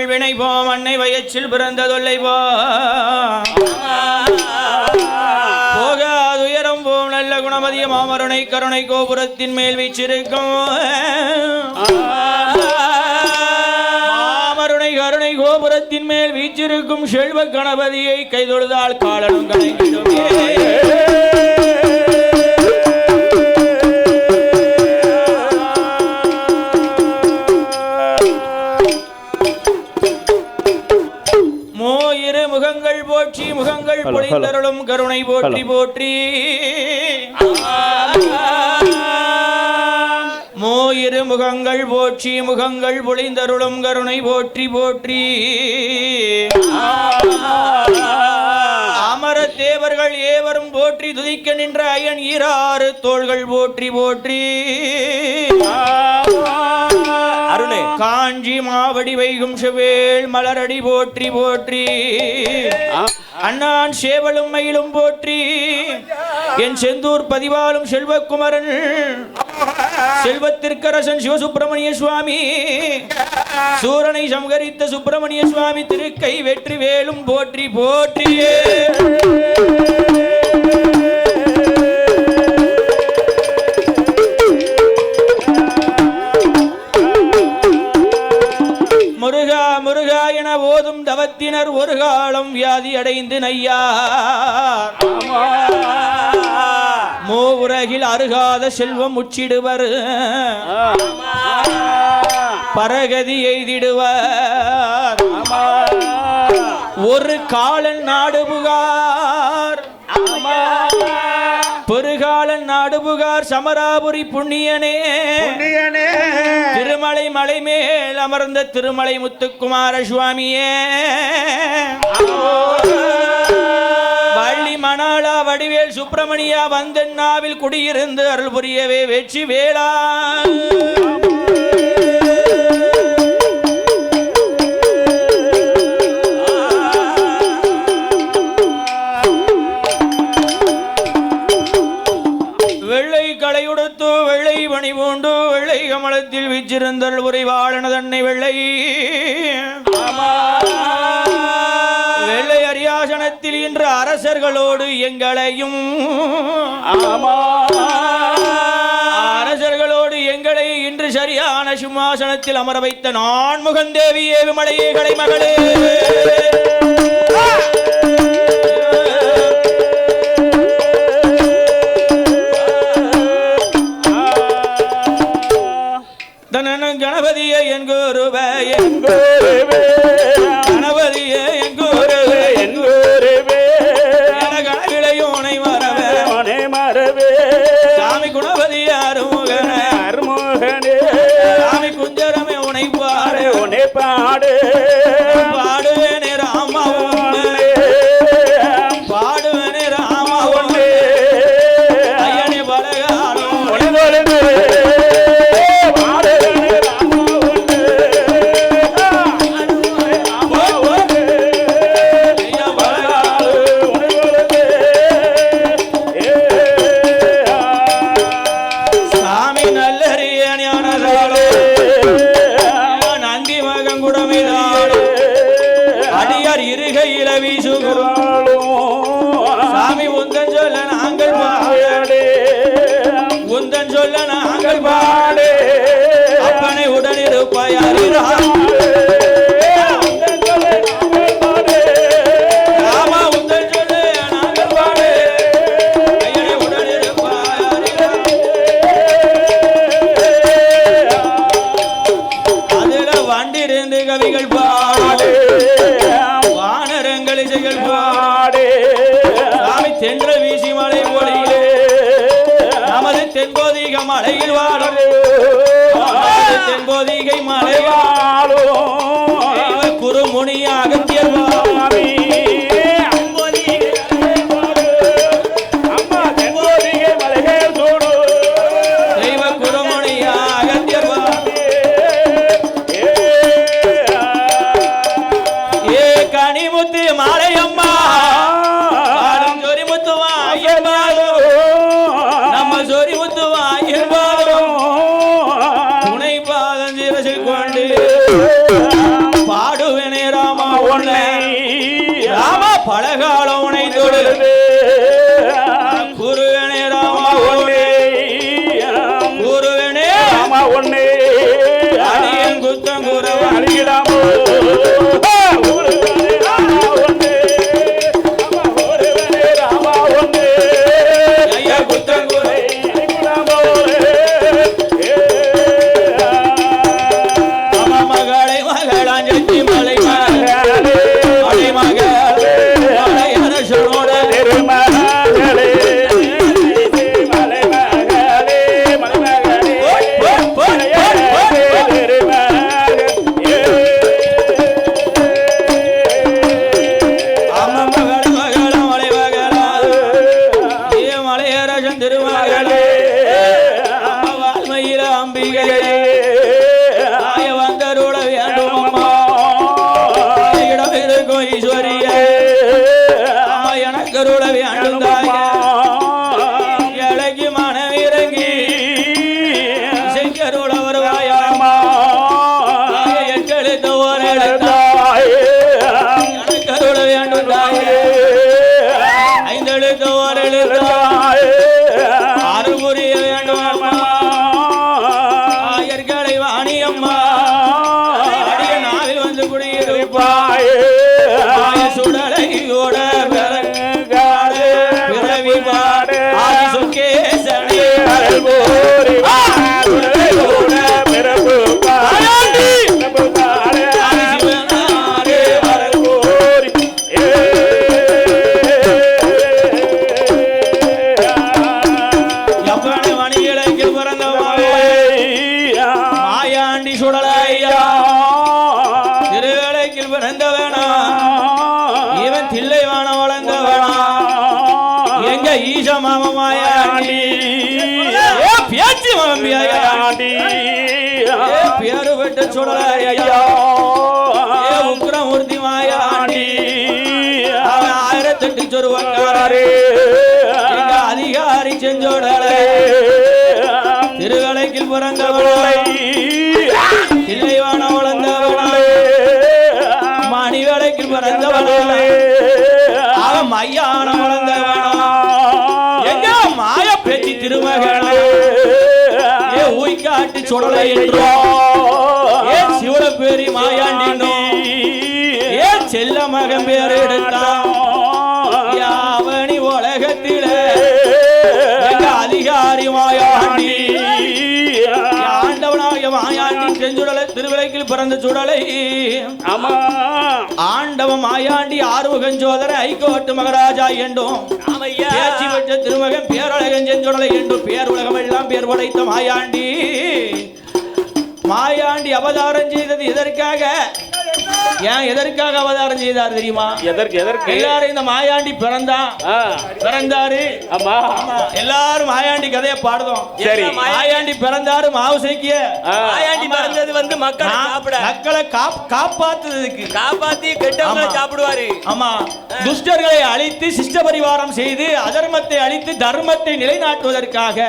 அல்லல் போம் அன்னை வயச்சில் பிறந்ததொல்லை போ போகாதுயரம் போம் நல்ல குணமதிய மாமருணை கருணை கோபுரத்தின் மேல் வீச்சிருக்கும். மாமருணை கருணை கோபுரத்தின் மேல் வீச்சிருக்கும் செல்வ கணபதியை கைதொழுதால் காலனும் கணக்கிடும் முகங்கள் போற்றி முகங்கள் பொழிந்தருளும் கருணை போற்றி. போற்றி. மோயிரு முகங்கள் போற்றி முகங்கள் பொழிந்தருளும் கருணை போற்றி போற்றி. அமர தேவர்கள் ஏவரும் போற்றி துதிக்க நின்ற அயன் ஈராறு தோள்கள் போற்றி போற்றி. காஞ்சி மாவடி வைகும் செவேல் மலரடி போற்றி போற்றி. அண்ணான் சேவலும் மயிலும் போற்றி. என் செந்தூர் பதிவாலும் செல்வக்குமரன். செல்வத்திற்கரசன் சிவசுப்பிரமணிய சுவாமி. சூரனை சம்ஹரித்த சுப்பிரமணிய சுவாமி. திருக்கை வெற்றி வேலும் போற்றி. போற்றியே ஓதும் தவத்தினர் ஒரு காலம் வியாதி அடைந்து நையா மூ உலகில் அருகாத செல்வம் உச்சிடுவர் பரகதி எய்திடுவர். ஒரு காலன் நாடு புகார். பெருகாலன் நாடு புகார் சமராபுரி புண்ணியனே. திருமலை மலை மேல் அமர்ந்த திருமலை முத்துக்குமார சுவாமியே. வள்ளி மணாளா வடிவேல் சுப்பிரமணியா வந்தென்னாவில் குடியிருந்து அருள் புரியவே வெற்றி வேளா. களையுடுத்து வெள்ளை பணி பூண்டு வெள்ளை கமலத்தில் வீச்சிருந்தல் உரைவாழன தன்னை வெள்ளை. வெள்ளை அரியாசனத்தில் இன்று அரசர்களோடு எங்களையும். அரசர்களோடு எங்களை இன்று சரியான சிம்மாசனத்தில் அமர வைத்த நான் முகந்தேவியே விமலையே தனன அடியார் இருகை கவிகள் பாடு வானரங்கள் இசைகள் பெரிய எனக்கு அருள வேண்டும் இலகி மனம் இறங்கி செங்கருள வருவாயாமா எட்டெழுத்து ஓர் எழுத்தாய். எனக்கு அருள வேண்டும் தாயே ஐந்தெழுத்து ஓர் எழுத்தாய். ஆறு புரிய வாணியம்மா அடிய நாவில் வந்து குடியிருப்பாயே. கண்ணி சுடலையா? திருவேளைக்கில் பிறந்தவனா? இவன் தில்லைவான வளர்ந்தவனா? எங்க ஈச மாமமாயாண்டி பேச்சு மாமியாண்டி பேரு பெற்ற சுடலையா? உக்கிரமூர்த்தி மாயாண்டி அவன் ஆயிரத்தெட்டு சொருவக்காரே அதிகாரி செஞ்சோடலை. திருவலைக்கில் பிறந்தவளை ஊய்க்காட்டு சுடலை என்றோ ஏ மாயாண்டி மாயாண்டி செஞ்சுடலை திருவிலைக்கில் பிறந்த சுடலை. ஆமா. ஆண்டவன் மாயாண்டி ஆறுமுகன் சோதர ஐகோட்டு மகராஜா என்றும். பேச்சு பெற்ற திருமகன் பேரழகன் செஞ்சொடலை என்றும். பேர் உலகம் எல்லாம் பேர் படைத்த மாயாண்டி. மாயாண்டி அவதாரம் செய்தது எதற்காக? ஏன் எதற்காக அவதாரம் செய்தார் தெரியுமா? எதற்கு எதற்கு? எல்லாரும் இந்த மாயாண்டி பிறந்தான் பிறந்தாரு. ஆமா. எல்லாரும் மாயாண்டி கதையை பாடுதோம் சரி. மாயாண்டி பிறந்தாரு மாவுசைக்கிய? ஆ, மாயாண்டி பிறந்தது வந்து மக்களை சாப்பிட. மக்களை காப்- காப்பாத்துறதுக்கு. காப்பாத்தி கெட்டவங்களை. சாப்பிடுவாரு. ஆமா. துஷ்டர்களை அழித்து சிஷ்ட பரிவாரம் செய்து அதர்மத்தை அழித்து தர்மத்தை நிலைநாட்டுவதற்காக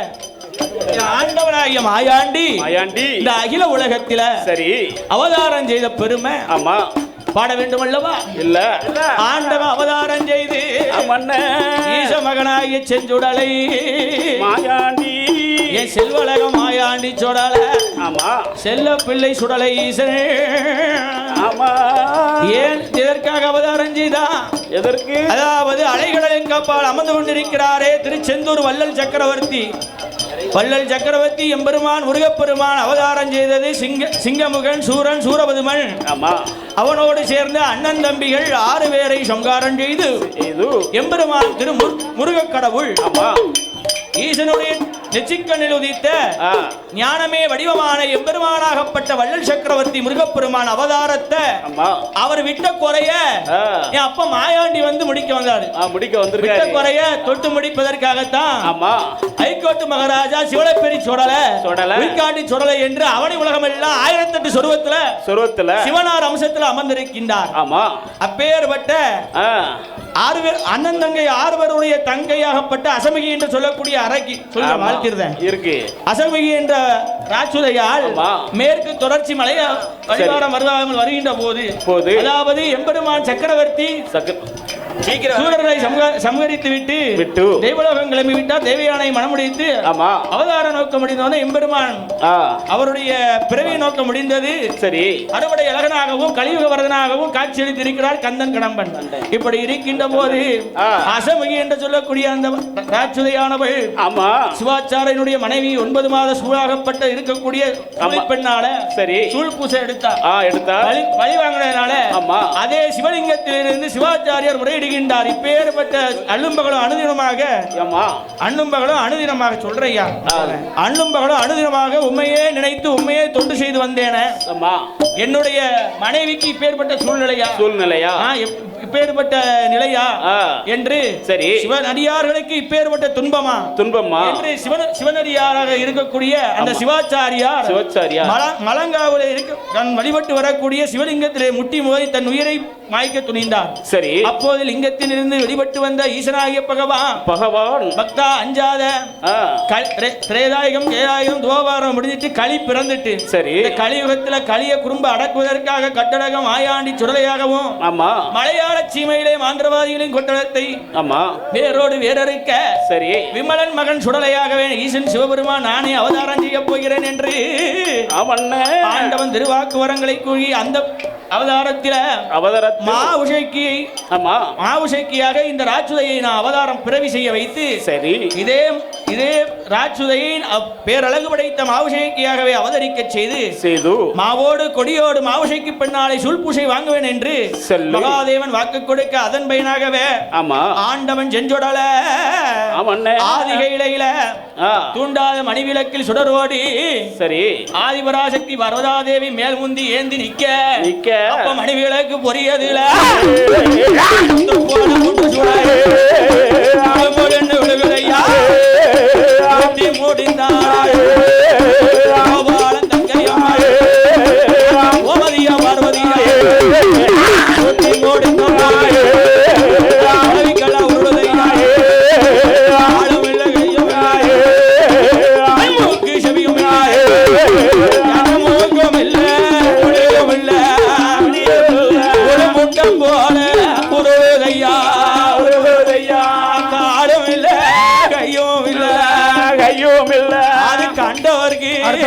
ஆண்டவனாகிய மாயாண்டி மாயாண்டி. இந்த அகில உலகத்தில சரி. அவதாரம் செய்த பெருமை ஆமா. பாட வேண்டும் அல்லவா இல்ல. ஆண்டவன் அவதாரம் செய்து ஈச மகனாகிய செஞ்சுடலை மாயாண்டி. என் செல்வழக மாயாண்டி சுடல. ஆமா. செல்ல பிள்ளை சுடலை ஈசனே. ஆமா. ஏன் இதற்காக அவதாரம் செய்தான் எதற்கு? அதாவது அலைகடலின் கப்பால் அமர்ந்து கொண்டிருக்கிறாரே திருச்செந்தூர் வள்ளல் சக்கரவர்த்தி. வள்ளல் சக்கரவர்த்தி எம்பெருமான் முருகப்பெருமான் அவதாரம் செய்தது சிங்க சிங்கமுகன் சூரன் சூரபதுமன். அவனோடு சேர்ந்த அண்ணன் தம்பிகள் ஆறு பேரை சங்காரம் செய்து எம்பெருமான் திரு முரு- முருகக் கடவுள் ஈசனுடைய நெச்சிக்கண்ணில் உதித்த ஞானமே வடிவமான எம்பெருமானாகப்பட்ட வள்ளல் சக்கரவர்த்தி முருகப்பெருமான் அவதாரத்தை அவர் விட்ட குறைய என் அப்பா மாயாண்டி வந்து முடிக்க வந்தாரு. முடிக்க விட்ட வந்திருக்காரு குறைய தொட்டு முடிப்பதற்காகத்தான் ஆமா. ஹைகோர்ட் மகாராஜா சிவலப்பெரி சுடல சுடல. உள்காட்டி சுடலை என்று அவனி உலகம் எல்லாம் ஆயிரத்தெட்டு சொருவத்துல சொருவத்துல சிவனார் அம்சத்துல அமர்ந்திருக்கின்றார் ஆமா அப்பேற்பட்ட ஆறு பேர் அண்ணன் தங்கை ஆறுவருடைய தங்கையாகப்பட்ட அசமிகி என்று சொல்லக்கூடிய அரக்கி சொல்ல. வாழ்த்திருந்தேன் இருக்கு அசமிகி என்ற ஆமா. மேற்கு தொடர்ச்சி மலைய வழிபாடம் வருவாமல் வருகின்ற போது போது. அதாவது எம்பெருமான் சக்கரவர்த்தி சம்ஹரித்து விட்டு விட்டு. தெய்வலோகம் கிளம்பி விட்டார் தேவியானை மனமுடித்து ஆமா. அவதார நோக்கம் முடிந்தவன எம்பெருமான். அவருடைய பிறவி நோக்கம் முடிந்தது. சரி. அறுவடை அழகனாகவும் கலியுக வரதனாகவும் காட்சியளித்திருக்கிறார் கந்தன் கடம்பன். இப்படி இருக்கின்ற போது. அசமுகி என்று சொல்லக்கூடிய அந்த ராட்சுதையானவள் ஆமா. சிவாச்சாரியனுடைய மனைவி ஒன்பது மாத சூழாகப்பட்ட இருக்கக்கூடிய. பெண்ணால சரி. சூழ் பூசை எடுத்தார் ஆ எடுத்தா. பழி வாங்கினதுனால ஆமா. அதே சிவலிங்கத்திலிருந்து சிவாச்சாரியார் முறையிடுகின்றார் இப்பேற்பட்ட அல்லும்பகளும் அனுதினமாக அண்ணும்பகளும் அனுதினமாக சொல்றையா ஆ. அண்ணும்பகளும் அனுதினமாக உண்மையே நினைத்து உண்மையே தொண்டு செய்து வந்தேன. என்னுடைய மனைவிக்கு இப்பேற்பட்ட சூழ்நிலையா? சூழ்நிலையா? இப்பேற்பட்ட நிலையா என்று சரி. சிவனடியார்களுக்கு இப்பேற்பட்ட துன்பமா? துன்பமா? என்று சிவன சிவனடியாராக இருக்கக்கூடிய அந்த சிவாச்சாரியார் சிவாச்சாரியா மல- மலங்காவிலே இருக்க தன் வழிபட்டு வரக்கூடிய சிவலிங்கத்திலே முட்டி மோதி தன் உயிரை மாய்க்க துணிந்தார். சரி. அப்போது லிங்கத்திலிருந்து வெளிப்பட்டு வந்த ஈசனாகிய பகவான் பகவான். பக்தா அஞ்சாத திரேதாயுகம் ஜெயாயுகம் துவாபாரம் முடிஞ்சிட்டு களி பிறந்துட்டு சரி. இந்த கலியுகத்துல களிய குறும்ப அடக்குவதற்காக கட்டடகம் ஆயாண்டி சுடலையாகவும் ஆமா. மலையாள சீமையிலே மாந்திரவாதிகளின் கொட்டடத்தை ஆமா. வேரோடு வேறறுக்க சரி. விமலன் மகன் சுடலையாகவே ஈசன் சிவபெருமான் நானே அவதாரம் செய்ய போகிறேன் என்று ஆமண்ணே ஆண்டவன் திருவாக்கு வரங்களை கூறி அந்த அவதாரத்தில அவதரத்து மா உஷைக்கு ஆமா. மா உஷைக்கியாக இந்த ராட்சுதையை நான் அவதாரம் பிறவி செய்ய வைத்து சரி. இதே இதே அவ்- பேரழகு படைத்த மாவுஷைக்கியாகவே அவதரிக்கச் செய்து செய்து. மாவோடு கொடியோடு மாவுஷைக்கு பெண்ணாலை சுல்பூசை வாங்குவேன் என்று. மகாதேவன் வாக்கு கொடுக்க அதன் பயனாகவே ஆமா. ஆண்டவன் செஞ்சொடல. ஆதிகை இலையில தூண்டாத மணிவிளக்கில் சுடரோடி சரி. ஆதிபராசக்தி வரதாதேவி மேல் முந்தி ஏந்தி நிக்க. நிக்க. அப்ப மணிவிளக்கு பொரியதுல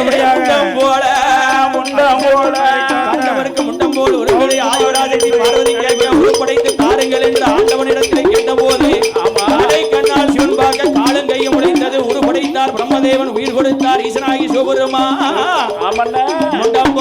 முண்டம் போல முண்டம் போல. கண்டவருக்கு முண்டம் போல் ஒரு வேளை ஆயோடாதேவி பார்வதி கேட்க உருப்படைத்து தாருங்கள் என்று ஆண்டவனிடத்தில் கேட்டபோது காலை கண்ணால் சிவன் பார்க்க காலும் கையும் உடைந்தது உருப்படைத்தார் பிரம்மதேவன் உயிர் கொடுத்தார் ஈசனாகி சிவபெருமா முண்டம்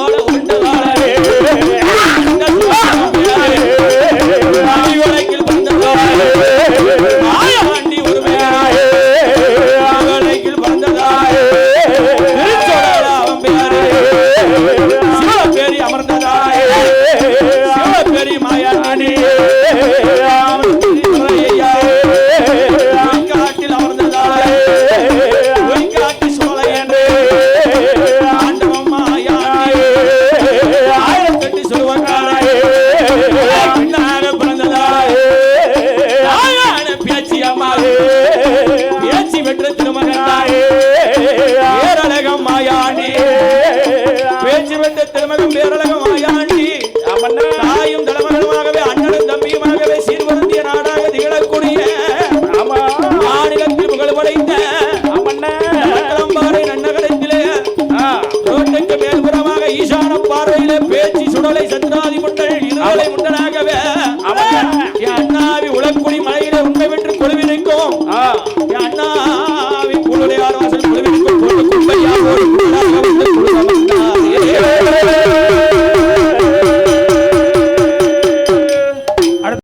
மாநிலத்தில் புகழ் படைத்த